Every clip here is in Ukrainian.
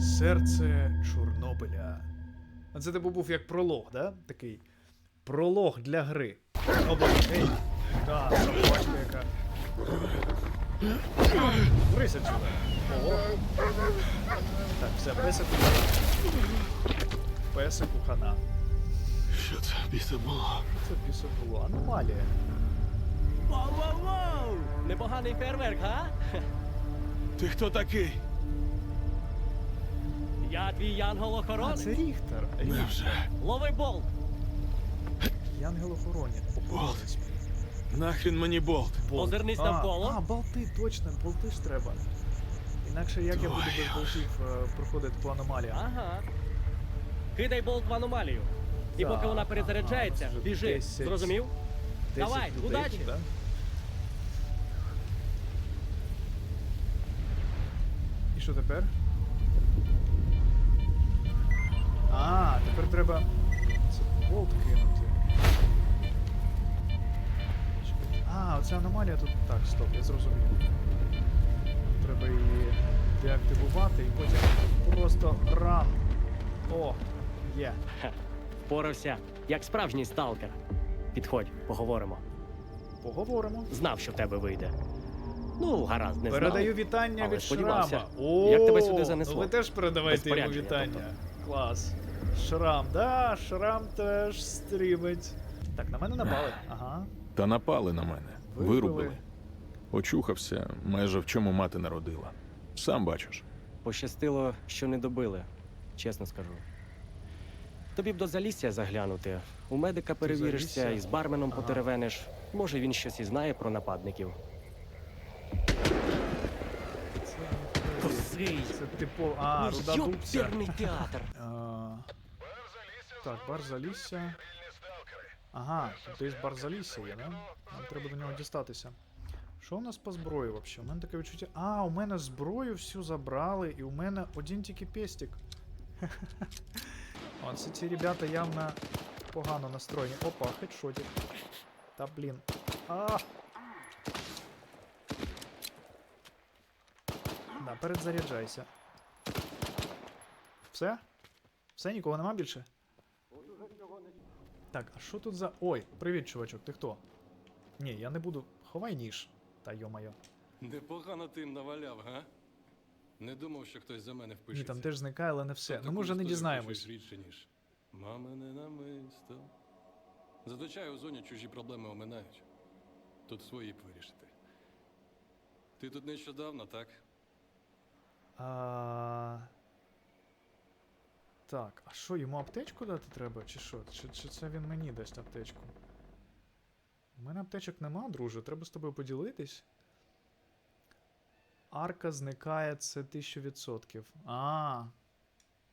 Серце Чорнобиля. А це типу був як пролог, да? Такий пролог для гри. О, ей! Да, собачка яка. Брися сюди. Ого. Так, все, песику. Песику хана. Що це біса було? Це пісок було. Аномалія. Воу-воу-воу! Непоганий фейерверк, га? Ти хто такий? Я твій А, янгол-охоронець. це Ріхтер. Ріхтер. Невже? Лови болт. Янгел-охоронець. Охоронець. Нахрін мені болт. Болт. Озирнись навколо. А, болти, точно, болти ж треба. Інакше як я буду без болтів е, проходити по аномаліям? Ага. Кидай болт в аномалію. І Так, поки вона ага, перезаряджається, вже біжи. 10. Зрозумів? 10 Давай, людей удачі. да? І що тепер? Тепер треба це болт кинути. А, оця аномалія тут. Так, стоп, я зрозумів. Треба її деактивувати і потім просто ран. О, є. Впорався, як справжній сталкер. Підходь, поговоримо. Поговоримо. Знав, що в тебе вийде. Ну, гаразд, не Передаю знав. вітання але від сподівався. Шрама. О, Як тебе сюди занесло? Ви теж передавайте йому Розпорядження, вітання. Клас. Шрам, да, Шрам теж стрімить. Так, на мене напали. Ага. Та напали на мене. Вибили. Вирубили. Очухався, майже в чому мати народила. Сам бачиш. Пощастило, що не добили, чесно скажу. Тобі б до залісся заглянути. У медика перевіришся і з барменом Ага. потеревениш. Може, він щось і знає про нападників. Це, Косий! це типу. А, Ну, руда дубця. театр! А, Так, бар залісся. Ага, десь бар залісся є, да? Нам треба до нього дістатися. Що у нас по зброї взагалі? У мене таке відчуття. А, у мене зброю всю забрали, і у мене один тільки пестик. Оце ці ребята явно погано настроєні. Опа, хедшотик. Та блін. А! Да, перезаряджайся. Все? Все, нікого нема більше? Так, а що тут за. Ой, привіт, чувачок, ти хто? Ні, я не буду. Ховай ніж. Та йо-моє. Непогано ти їм наваляв, га? Не думав, що хтось за мене Ні, впишеться. там теж зникає, але не все. Ну ми вже не дізнаємось. рідше, ніж мамине намисто. Зазвичай у зоні чужі проблеми оминають. Тут свої б вирішити. Ти тут нещодавно, так? А... Так, а що, йому аптечку дати треба, чи що? Чи, чи це він мені дасть аптечку? У мене аптечок нема, друже, треба з тобою поділитись. Арка зникає, це 1000%. А.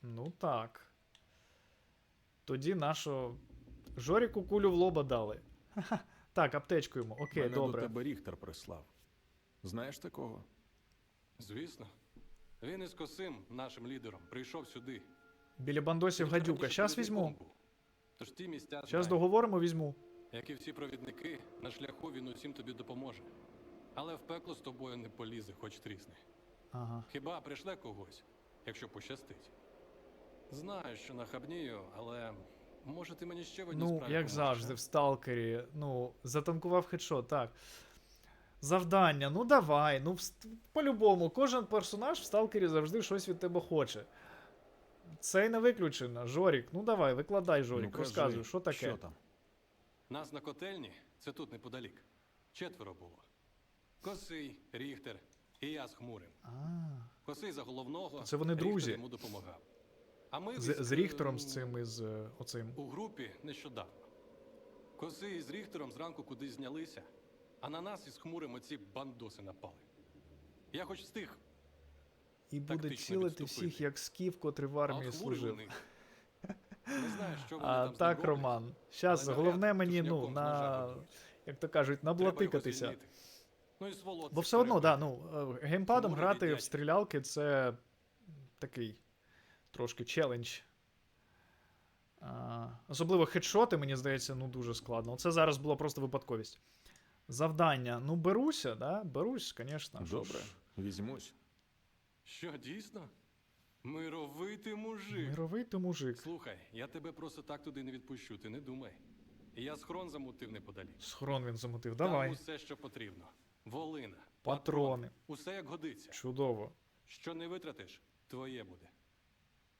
Ну так. Тоді нашого. Жоріку кулю в лоба дали. Ха-ха. Так, аптечку йому. Окей, мене добре. до тебе Ріхтер прислав. Знаєш такого? Звісно. Він із Косим, нашим лідером, прийшов сюди. Біля бандосів гадюка. Щас візьму. Тож ті місця Щас договоримо, візьму. Як і всі провідники, на шляху він усім тобі допоможе. Але в пекло з тобою не полізе, хоч трісне. Ага. Хіба прийшле когось, якщо пощастить? Знаю, що нахабнію, але може ти мені ще в одній Ну, справі як поможеш, завжди, а? в сталкері. Ну, затанкував хедшот, так. Завдання, ну давай. Ну, вс- по-любому, кожен персонаж в сталкері завжди щось від тебе хоче. Це й не виключено. Жорік, ну давай, викладай, Жорік, Ну, розказуй, що таке. Що там? Нас на котельні, це тут неподалік. Четверо було. Косий, Ріхтер і я з хмурим. А, Косий за головного. Це вони Ріхтер друзі. йому допомагав. А ми з, з Ріхтером, з цим і з е, оцим. У групі нещодавно. Косий з Ріхтером зранку кудись знялися, а на нас із хмурим оці бандоси напали. Я хоч встиг, І буде тактично цілити відступити. всіх, як скіф, котрий в армії от служив. Не знаю, що вони А там з ним так, роблять, Роман. Щас, але головне навряд мені, ну, тушняком з ножа на. Як то кажуть, Треба його наблатикатися. звільнити. Ну і Бо все одно, да, ну, е, геймпадом грати в стрілялки це такий трошки челендж. А, особливо хедшоти, мені здається, ну дуже складно. Це зараз була просто випадковість. Завдання. Ну, беруся, да? Берусь, звісно. Добре, візьмусь. Що, дійсно? Мировий мужик. Мировий мужик. Слухай, я тебе просто так туди не відпущу, ти не думай. Я схрон замутив неподалік. Схрон він замутив. Там Давай. усе, що потрібно. Волина, Патрони. усе як годиться. Чудово. Що не витратиш, твоє буде.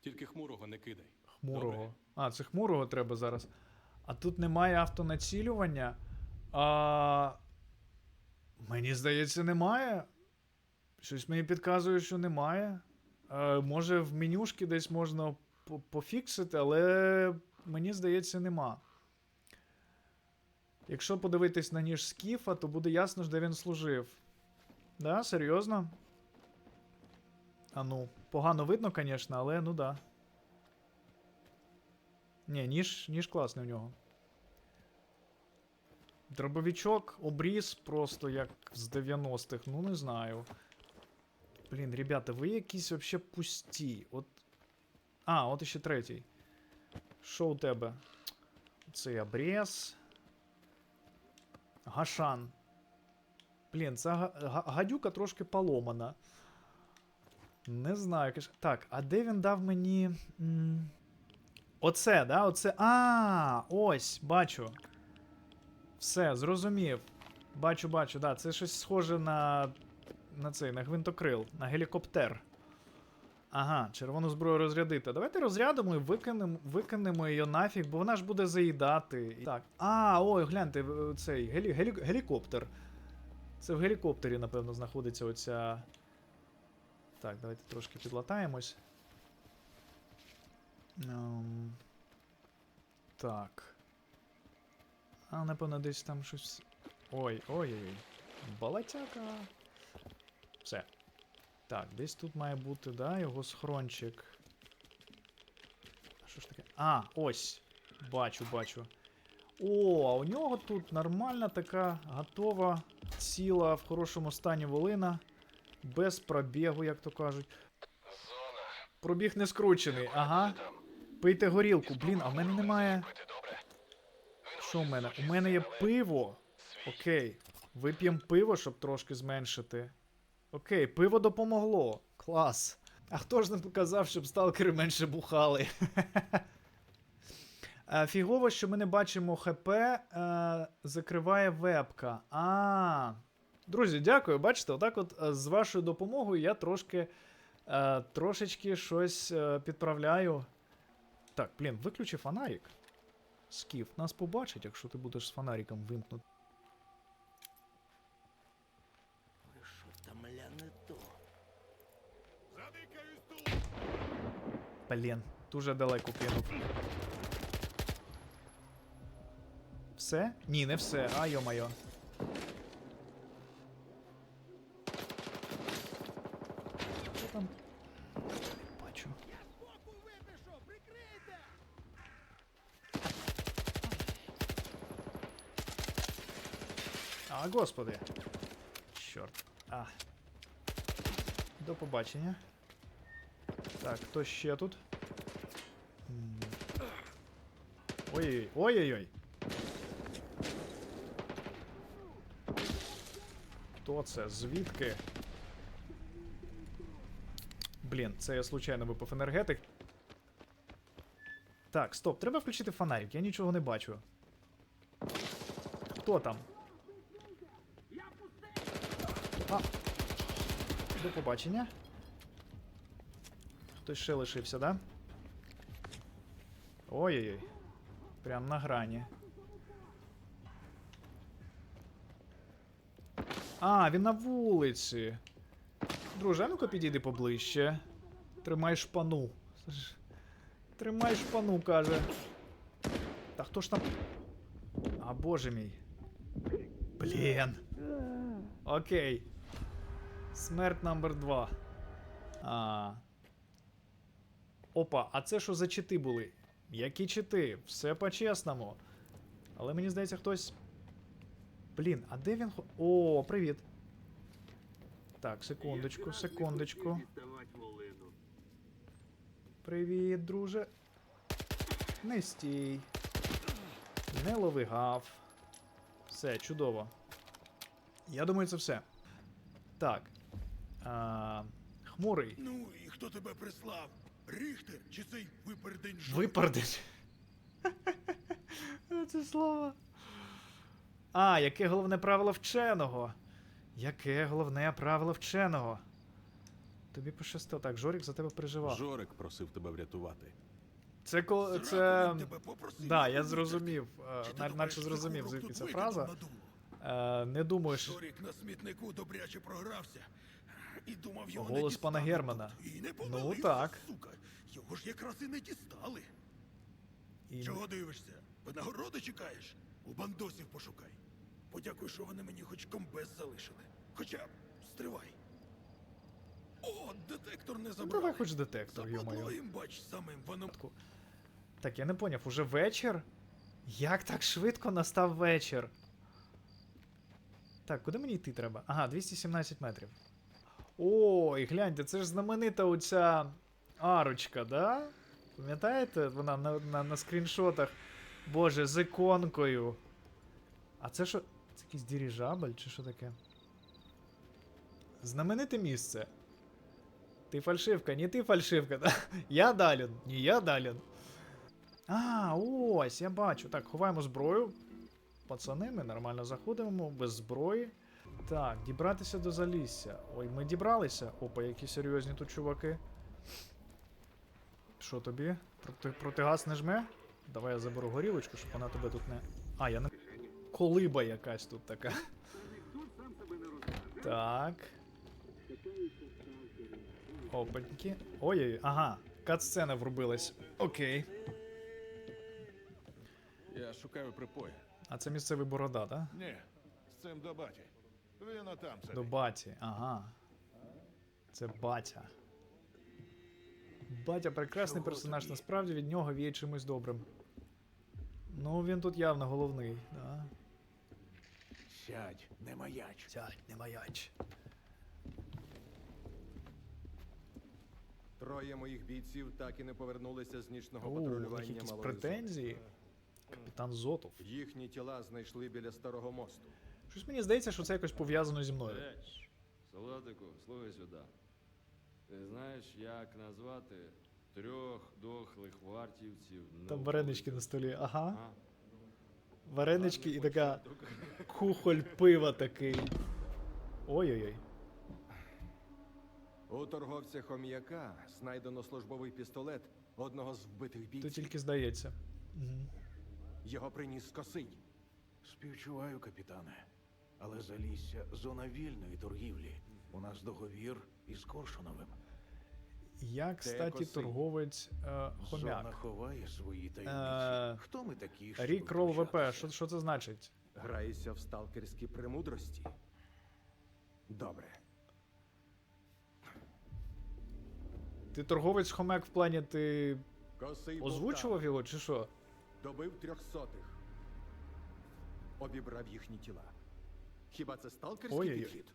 Тільки хмурого не кидай. Хмурого. Добре. А, це хмурого треба зараз. А тут немає автонацілювання. А... Мені здається, немає. Щось мені підказує, що немає. А, може, в менюшки десь можна по- пофіксити, але мені здається, нема. Якщо подивитись на ніж Скіфа, то буде ясно, де він служив. Да, серйозно? А ну, погано видно, звісно, але ну да. Ні, ніж, ніж класний в нього. Дробовичок, обріз просто як з 90-х, ну не знаю. Блін, ребята, ви якісь вообще пусті. От. А, от іще третій. Що у тебе? Цей обрез. Гашан. Блін, ця га- га- гадюка трошки поломана. Не знаю. якась- Так, а де він дав мені. Оце, да? Оце. А, ось, бачу. Все, зрозумів. Бачу, бачу, да. Це щось схоже на. На цей, на гвинтокрил, на гелікоптер. Ага, червону зброю розрядити. Давайте розрядимо і викинемо, викинемо її нафіг, бо вона ж буде заїдати. Так. А, ой, гляньте, цей гелі, гелі, гелікоптер. Це в гелікоптері, напевно, знаходиться оця. Так, давайте трошки підлатаємось. Ем, так. А, напевно, десь там щось. Ой-ой-ой. Балатяка. Все. Так, десь тут має бути, да, його схрончик. Що ж таке? А, ось. Бачу, бачу. О, а у нього тут нормальна така готова, ціла, в хорошому стані волина. Без пробігу, як то кажуть. Пробіг не скручений, ага. Пийте горілку. Блін, а в мене немає. Що в мене? У мене є пиво. Окей. Вип'ємо пиво, щоб трошки зменшити. Окей, пиво допомогло. Клас. А хто ж не показав, щоб сталкери менше бухали? Е, Фігово, що ми не бачимо ХП, е, закриває вебка. А. Друзі, дякую. Бачите, отак от е, з вашою допомогою я трошки. Трошечки щось підправляю. Так, блін, виключи фонарик. Скіф, нас побачить, якщо ти будеш з фонариком вимкнути. Що там ля не то? Блін, дуже далеко кинув. Все? Ні, не все. А йо-майо. Що там? Не бачу. А, господи. Чорт. А. До побачення. Так, хто ще тут? М. Ой-ой-ой. Ой-ой-ой. Хто це? Звідки? Блін, це я случайно випав енергетик. Так, стоп, треба включити фонарик, я нічого не бачу. Хто там? А. До побачення. Хтось ще лишився, да? Ой-ой-ой. Прям на грані. А, він на вулиці. Друже, ну-ка підійди поближче. Тримай шпану. Тримай шпану, каже. Та хто ж там. А боже мій. Блін. Окей. Смерть номер два. А. Опа, а це що за чити були? Які чити? Все по-чесному. Але мені здається, хтось. Блін, а де він. хо- О, привіт. Так, секундочку, секундочку. Привіт, друже. Не стій. Не лови гав. Все, чудово. Я думаю, це все. Так. А, похмурий. Ну і хто тебе прислав? Ріхтер чи цей випердень жовт? Випердить. Це слово. А, яке головне правило вченого? Яке головне правило вченого? Тобі пощастило. Так, Жорік за тебе переживав. Жорик просив тебе врятувати. Це коли. Це. Да, я зрозумів. е, Чи ти на- думаєш, Наче зрозумів, звідки тут ця фраза. Е, Не думаю, що. Шорік на смітнику добряче програвся. І думав, його Голос не пана Германа. тут. І не Ну, так. сука. Його ж якраз і не дістали. І... Чого дивишся? Винагороди чекаєш? У бандосів пошукай. Подякуй, що вони мені хоч комбез залишили. Хоча б стривай. О, детектор не забрали. Ну, Давай хоч детектор, йо-моє. їм, бач, самим воно. Так, я не поняв, уже вечір? Як так швидко настав вечір? Так, куди мені йти треба? Ага, 217 метрів. Ой, гляньте, це ж знаменита оця арочка, да? Пам'ятаєте? Вона на, на, на скріншотах. Боже, з іконкою. А це що? Це якийсь диріжабль чи що таке? Знамените місце. Ти фальшивка, не ти фальшивка, да? Я Далін, не я Далін. А, ось, я бачу. Так, ховаємо зброю. Пацани, ми нормально заходимо, без зброї. Так, дібратися до залісся. Ой, ми дібралися. Опа, які серйозні тут чуваки. Що тобі? Проти, протигаз не жме? Давай я заберу горілочку, щоб вона тебе тут не. А, я не. Колиба якась тут така. Так. Опаньки. Ой-ой, ага. Кат-сцена врубилась. Окей. Я шукаю припої. А це місцевий борода, так? Ні, з цим до баті. Він отам сидить. До баті, ага. Це батя. Батя прекрасний персонаж, насправді від нього віє чимось добрим. Ну, він тут явно головний, да. Сядь, не маяч. Сядь, не маяч. Троє моїх бійців так і не повернулися з нічного О, патрулювання якісь претензії. Капітан Зотов. Їхні тіла знайшли біля старого мосту. Щось мені здається, що це якось пов'язано зі мною. Реч, солодику, слухай сюди. Ти знаєш, як назвати трьох дохлих вартівців? Там варенички на столі. Ага. А? Варенички і така кухоль пива такий. Ой-ой-ой. У торговця хом'яка знайдено службовий пістолет одного з вбитих То тільки здається. Угу. Його приніс косий. Співчуваю, капітане. Але залісся зона вільної торгівлі. У нас договір із Коршуновим. Я, кстати, торговець е, Зона ховає свої Е. Хто ми такі? щоб Рік Рол ВП, втручатися? що, що це значить? Граєшся в сталкерські премудрості. Добре. Ти торговець хомяк в плані ти Косий озвучував його чи що? Добив трьохсотих. Обібрав їхні тіла. Хіба це сталкерський Ой-ой-ой. підхід?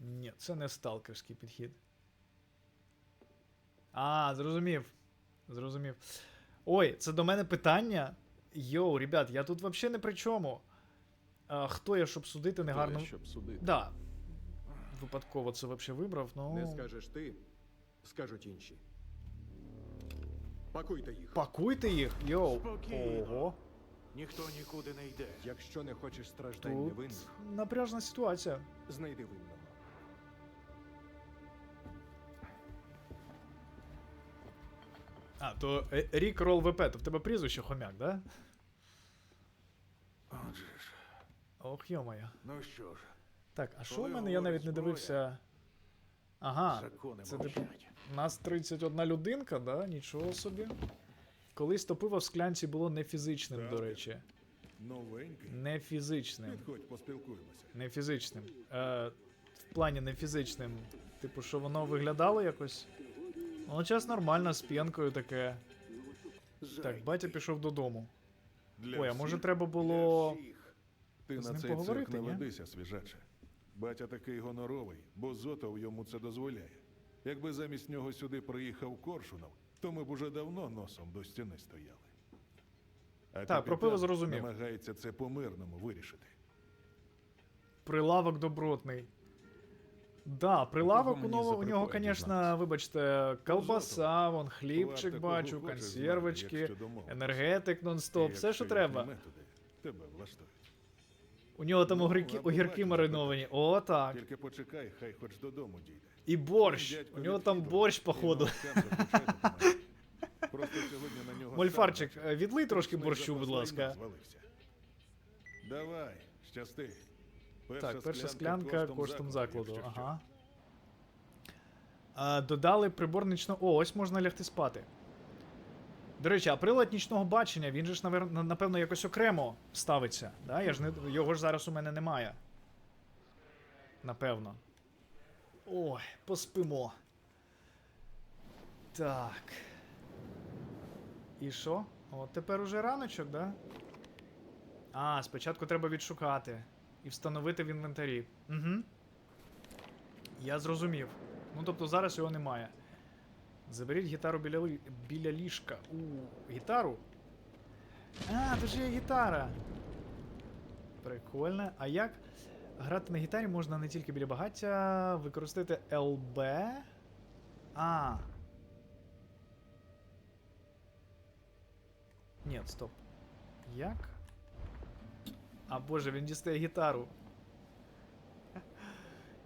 Ні, це не сталкерський підхід. А, зрозумів. Зрозумів. Ой, це до мене питання. Йоу, ребят, я тут взагалі не при чому. А, хто я, щоб судити негарно. Щоб судити. Да. Випадково це взагалі вибрав, ну. Не скажеш ти, скажуть інші. Пакуйте їх. Пакуйте їх, йоу. Спокійно. Ого. Ніхто нікуди не йде. Якщо не хочеш страждань Тут невинних, напряжна ситуація. знайди винного. А, то е, Рік Рол ВП, то в тебе прізвище хомяк, да? Отже ж, Ох, йомаю. ну що ж, Так, а що в Коли мене? Я навіть не говорить дивився. Ага, закони це типу. мовчать. нас 31 людинка, да? Нічого собі. Колись то пиво в склянці було не фізичним, до речі. Новенький. Не фізичним. Підходь, поспілкуємося. Не фізичним. Е, в плані не фізичним. Типу, що воно виглядало якось. Воно час нормально, з п'янкою таке. Так, батя пішов додому. Для Ой, а може всіх, треба було. Ти З на ним цей цирк не ні? ведися, свіжаче. Батя такий гоноровий, бо Зотов йому це дозволяє. Якби замість нього сюди приїхав Коршунов, то ми б уже давно носом до стіни стояли. А Так, про капітан пиво зрозумів. намагається це по-мирному вирішити. Прилавок добротний. Да, прилавок у, за у нього, звісно, дізнатися? вибачте, колбаса, вон хлібчик Влад бачу, такого хоче консервочки, якщо енергетик нон-стоп, І все, якщо що треба. методи тебе влаштують. У нього там Ну, огірки, або огірки мариновані. О, так. Тільки почекай, хай хоч додому дійде. І борщ. У нього там борщ, походу. Просто сьогодні на нього Мольфарчик, е, відлий трошки борщу, будь ласка. Давай, щасти. Так, перша склянка коштом закладу. Ага. А, додали прибор нічного. О, ось можна лягти спати. До речі, а прилад нічного бачення, він же ж, напевно, якось окремо ставиться. Да? Я ж не... Його ж зараз у мене немає. Напевно. Ой, поспимо. Так. І що? От тепер уже раночок, да? А, спочатку треба відшукати і встановити в інвентарі. Угу. Я зрозумів. Ну тобто зараз його немає. Заберіть гітару біля, біля ліжка. У гітару? А, тут же є гітара. Прикольно. А як грати на гітарі можна не тільки біля багаття, використати ЛБ. А. Ні, стоп. Як? А боже, він дістає гітару.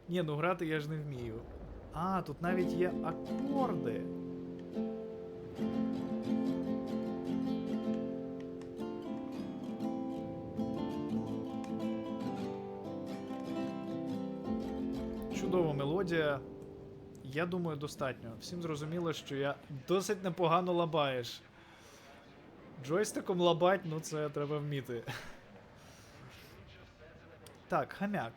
Ні, ну грати я ж не вмію. А, тут навіть є акорди. Мелодія. Я думаю, достатньо. Всім зрозуміло, що я досить непогано лабаєш. Джойстиком лабать, ну це треба вміти. Так, хам'як.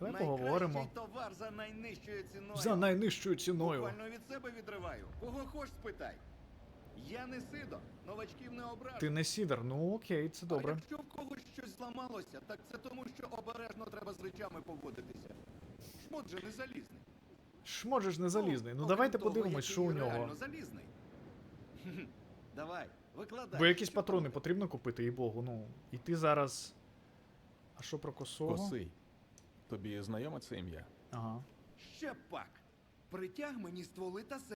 Давай поговоримо. Товар за найнижчою ціною. За найнижчою ціною. Буквально від себе відриваю. Кого хоч спитай. Я не сидо, новачків не ображу. Ти не сідер, ну окей, це добре. А якщо в когось щось зламалося, так це тому, що обережно треба з речами поводитися. Шмот же не залізний. Шможе ж не залізний. Ну окрім давайте того, подивимось, який що у реально нього. залізний. Давай, викладай. Бо якісь що патрони там. потрібно купити, і богу. Ну, і ти зараз. А що про косого? Косий. Тобі знайоме це ім'я? Ага. Ще пак. Притяг мені стволи та